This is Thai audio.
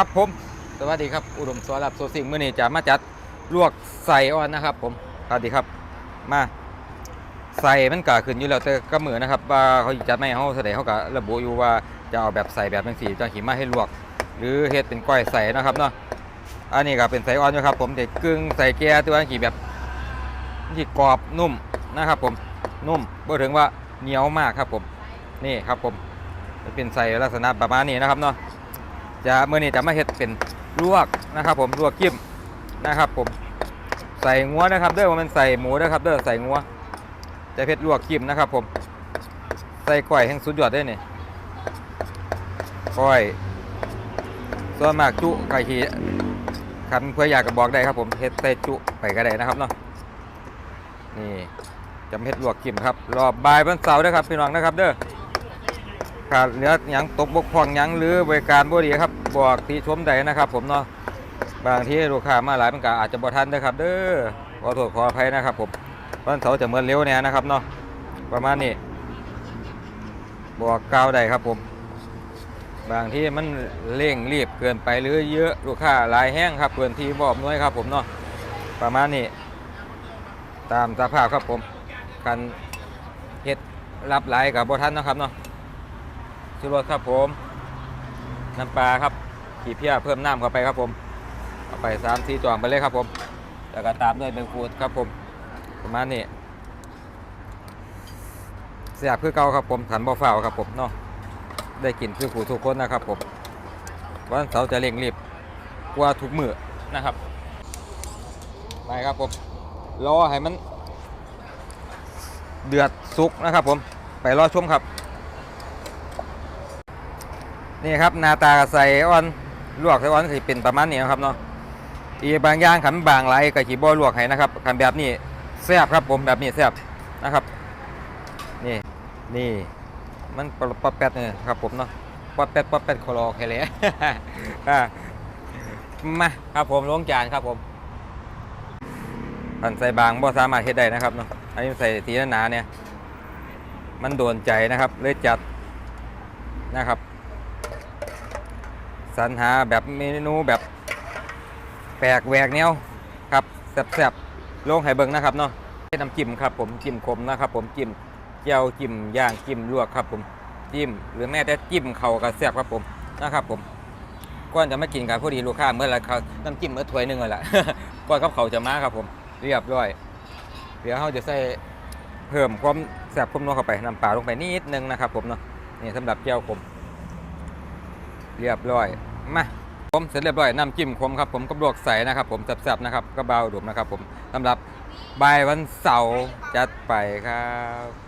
ครับผม สวัสดีครับ อุดมสวรับโซซิงเมื่อนี้จะมาจัดลวกใส่อ่อนนะครับ ผมสวัสดีครับ มาใส่มันก็ขึ้นอยู่แล้วแต่ก็มือนนะครับ ว่าเขาจัดไม่เขาแสดงเขาก็ระบุอยู่ว่าจะเอาแบบใส่แบบเป็นสีจังขีมาให้ลวก หรือเฮ็ดเป็นก้อยใส่นะครับเนาะอันนี้ก็เป็นใส่อ่อนอยู่ครับ ผมเด็กกึ่งใส่แก่ตัวขีแบบที่กรอบนุ่มนะครับ ผมนุ่มบ่ถึงว่าเหนียวมากครับผมนี่ครับผมเป็นใส่ลักษณะประมาณนี้นะครับเนาะ จะเมื่อนี้จะมาเฮ็ดเป็นลวกนะครับ ผมลวกกิ้มนะครับ ผมใส่งัวนะครับเด้อว่ามันใส่หมูนะครับเด้อใส่งัวจะเพ็ดลวกกิ้มนะครับ ผมใส่ก้อยแห่งสุดยอดเด้อนี่ก้อยส่วนมากจุไก่ขีคันเพื่ออยากก็บอกได้ครับ ผมเฮ็ดใส่จุไปก็ได้นะครับเนาะนี่จะเฮ็ดลวกกิ้มครับรอบบ่ายวันเสาร์นะครับพี่น้องนะครับ เด้อ ขาดเหลือยังตกบกพร่องยังหรือบริการบ่ดีครับบอกที่ชมใดนะครับ ผมเนาะบางที่ลูกค้ามาหลายมันก็อาจจะบ่ทันนะครับ เด้อขอโทษขออภัยนะครับ ผมวันเสาร์จะเมือนเร็วแน่นะครับเนาะประมาณนี้บอกกล่าวใดครับผม บางที่มันเร่งรีบเกินไปหรือเยอะลูกค้าหลายแห้งครับเกินที่บอบน้อยครับ ผมเนาะประมาณนี้ ตามสภาพครับผมกันเฮ็ดรับหลายกับบ่ทันนะครับเนาะ ชูรสครับผม น้ำปลาครับขีเพี้ยเพิ่มน้ำเข้าไปครับผมเอาไปสามสี่จองไปเลยครับผม แล้วก็ตามด้วยใบฟูดครับผม ประมาณนี้เสียบคือเก่าครับผมขันบ่อฝ้าครับผมเนาะได้กินคือผู้ทุกคนนะครับผมวันเสาร์จะเร่งรีบกว่าทุกมือนะครับไปครับผมรอให้มัน เดือดสุกนะครับผม ไปรอชมครับ นี่ครับนาตาใส่อ่อนลวกใส่อ่อนสิเป็นประมาณนี้นะครับเนาะอีบางอย่างขันบางไหลกับขีบอลวกให้นะครับขันแบบนี้แซ่บครับผมแบบนี้แซ่บนะครับ นี่นี่มันปะปะแปดเนี่ยครับผมเนาะปะแปดปะแปดคอรอแค่เลยอะมาครับผมลงจานครับผมอันใส่บางบ่สามารถเฮ็ดได้นะครับเนาะอันนี้ใส่ทีหนาเนี่ย มันโดนใจนะครับเลยจัดนะครับ สรรหาแบบเมนูแบบแปลกแหวกแนวครับแซ่บๆลงให้เบิ่งนะครับเนาะให้น้ำจิ้มครับผมจิ้มขมนะครับผมจิ้มเจียวจิ้มย่างจิ้มลวกครับผมจิ้มหรือแม้แต่จิ้มเข่ากับแซ่บครับผมนะครับผมก่อนจะมากินกันพอดีลูกค้าเมื่อไรเขาน้ำจิ้มเมื่อถ้วยหนึ่งเลยล่ะก่อนกับเขาจะมาครับผมเรียบร้อย เดี๋ยวเขาจะใส่เพิ่มความแซ่บความนัวเข้าไปน้ำปลาลงไปนิดนึงนะครับผมเนาะนี่สำหรับเจียวขม เรียบร้อยมาผมเสร็จเรียบร้อยน้ำจิ้มขมครับผมกับลวกใสนะครับผมแซ่บๆนะครับก็เบาดุมนะครับผมสำหรับบ่ายวันเสาร์จัดไปครับ